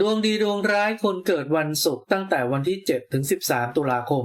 ดวงดีดวงร้ายคนเกิดวันศุกร์ตั้งแต่วันที่ 7 ถึง 13 ตุลาคม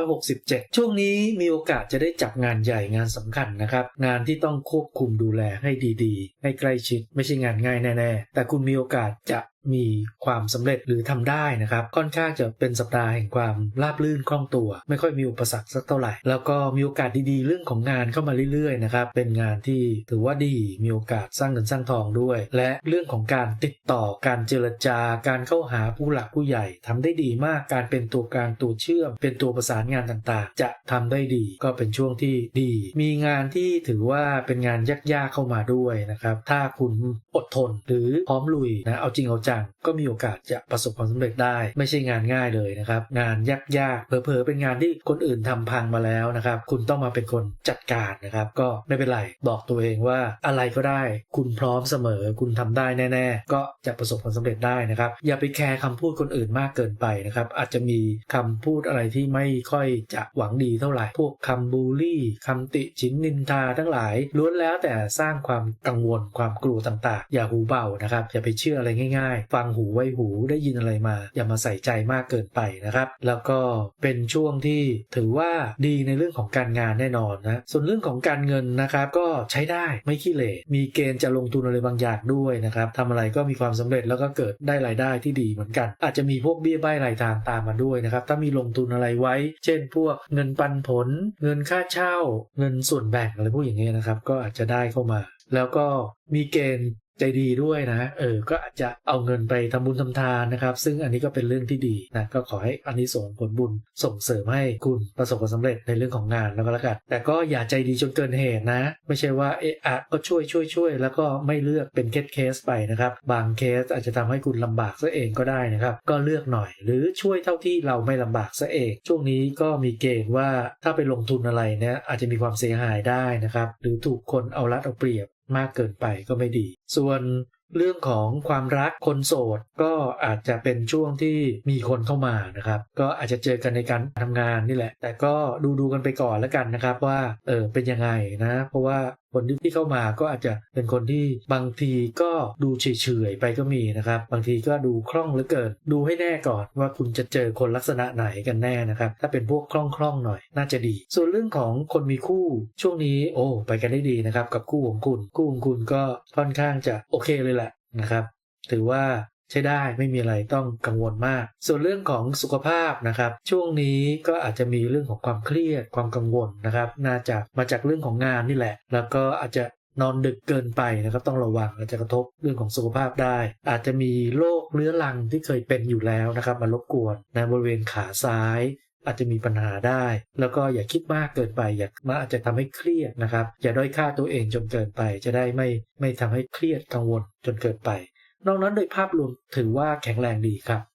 2567 ช่วงนี้มีโอกาสจะได้จับงานใหญ่งานสำคัญนะครับ งานที่ต้องควบคุมดูแลให้ดีๆ ให้ใกล้ชิดไม่ใช่งานง่ายแน่ ๆ แต่คุณมีโอกาสจะ มีความสำเร็จหรือทำได้นะครับ ค่อนข้างจะเป็นสัปดาห์แห่งความราบรื่นคล่องตัว ไม่ค่อยมีอุปสรรคสักเท่าไหร่ แล้วก็มีโอกาสดีๆ เรื่องของงานเข้ามาเรื่อยๆนะครับเป็นงานที่ถือว่าดีมีโอกาสสร้างเงินสร้างทองด้วย และเรื่องของการติดต่อการเจรจาการเข้าหาผู้หลักผู้ใหญ่ทำได้ดีมากการเป็นตัวกลางตัวเชื่อม เป็นตัวประสานงานต่างๆ จะทำได้ดีก็เป็นช่วงที่ดี มีงานที่ถือว่าเป็นงานยากๆเข้ามาด้วยนะครับถ้าคุณอดทนหรือพร้อมลุยนะเอาจริงเอาจังก็มีโอกาสจะประสบความสำเร็จได้ ไม่ใช่งานง่ายเลยนะครับ งานยากๆเผลอๆเป็นงานที่คนอื่นทำพังมาแล้วนะครับ คุณต้องมาเป็นคนจัดการนะครับ ก็ไม่เป็นไรบอกตัวเองว่าอะไรก็ได้ คุณพร้อมเสมอ คุณทำได้แน่ ๆ ก็จะประสบความสำเร็จได้นะครับ อย่าไปแคร์คำพูดคนอื่นมากเกินไปนะครับ อาจจะมีคำพูดอะไรที่ไม่ค่อยจะหวังดีเท่าไหร่ พวกคำบูลลี่คำติชินนินทาทั้งหลายล้วนแล้วแต่สร้างความกังวลความกลัวต่างๆ อย่าหูเบานะครับอย่าไปเชื่ออะไรง่ายฟังหูไว้หูได้ยินอะไรมา อย่ามาใส่ใจมากเกินไปนะครับ แล้วก็เป็นช่วงที่ถือว่าดีในเรื่องของการงานแน่นอนนะส่วนเรื่องของการเงินนะครับก็ใช้ได้ไม่ขี้เหร่มีเกณฑ์จะลงทุนอะไรบางอย่างด้วยนะครับทำอะไรก็มีความสำเร็จแล้วก็เกิดได้รายได้ที่ดีเหมือนกัน อาจจะมีพวกเบี้ยใบรายทางตามมาด้วยนะครับถ้ามีลงทุนอะไรไว้ เช่น พวกเงินปันผล เงินค่าเช่า เงินส่วนแบ่งอะไรพวกอย่างเงี้ยนะครับก็อาจจะได้เข้ามา แล้วก็มีเกณฑ์ ใจดีด้วยนะเออก็อาจจะเอาเงินไปทำบุญทำทานนะครับ ซึ่งอันนี้ก็เป็นเรื่องที่ดีนะก็ขอให้อันนี้ส่งผลบุญส่งเสริมให้คุณประสบความสำเร็จในเรื่องของงานแล้วก็แล้วกันแต่ก็อย่าใจดีจนเกินเหตุนะ ไม่ใช่ว่าเอะอะก็ช่วยช่วยช่วยแล้วก็ไม่เลือกเป็นเคสเคสไปนะครับ บางเคสอาจจะทำให้คุณลำบากซะเองก็ได้นะครับ ก็เลือกหน่อย หรือช่วยเท่าที่เราไม่ลำบากซะเอง ช่วงนี้ก็มีเกณฑ์ว่าถ้าไปลงทุนอะไรเนี่ยอาจจะมีความเสียหายได้นะครับ หรือถูกคนเอารัดเอาเปรียบ มากเกินไปก็ไม่ดี ส่วนเรื่องของความรักคนโสดก็อาจจะเป็นช่วงที่มีคนเข้ามานะครับ ก็อาจจะเจอกันในการทำงานนี่แหละ แต่ก็ดูดูกันไปก่อนแล้วกันนะครับว่าเออเป็นยังไงนะ เพราะว่า คนที่เข้ามาก็อาจจะเป็นคนที่บางทีก็ดูเฉยๆไปก็มีนะครับ บางทีก็ดูคล่องเหลือเกิน ดูให้แน่ก่อนว่าคุณจะเจอคนลักษณะไหนกันแน่นะครับ ถ้าเป็นพวกคล่องๆหน่อยน่าจะดี ส่วนเรื่องของคนมีคู่ช่วงนี้โอ้ไปกันได้ดีนะครับ กับคู่ของคุณ คู่ของคุณก็ค่อนข้างจะโอเคเลยแหละนะครับ ถือว่า ใช้ได้ไม่มีอะไรต้องกังวลมาก ส่วนเรื่องของสุขภาพนะครับ ช่วงนี้ก็อาจจะมีเรื่องของความเครียดความกังวลนะครับ น่าจะมาจากเรื่องของงานนี่แหละ แล้วก็อาจจะนอนดึกเกินไปนะครับต้องระวังอาจจะกระทบเรื่องของสุขภาพได้ อาจจะมีโรคเรื้อรังที่เคยเป็นอยู่แล้วนะครับมารบกวนในบริเวณขาซ้ายอาจจะมีปัญหาได้ แล้วก็อย่าคิดมากเกินไปอย่ามาอาจจะทำให้เครียดนะครับ อย่าด้อยค่าตัวเองจนเกินไป จะได้ไม่ไม่ทำให้เครียดกังวลจนเกินไป นอกนั้นโดยภาพรวมถือว่าแข็งแรงดีครับ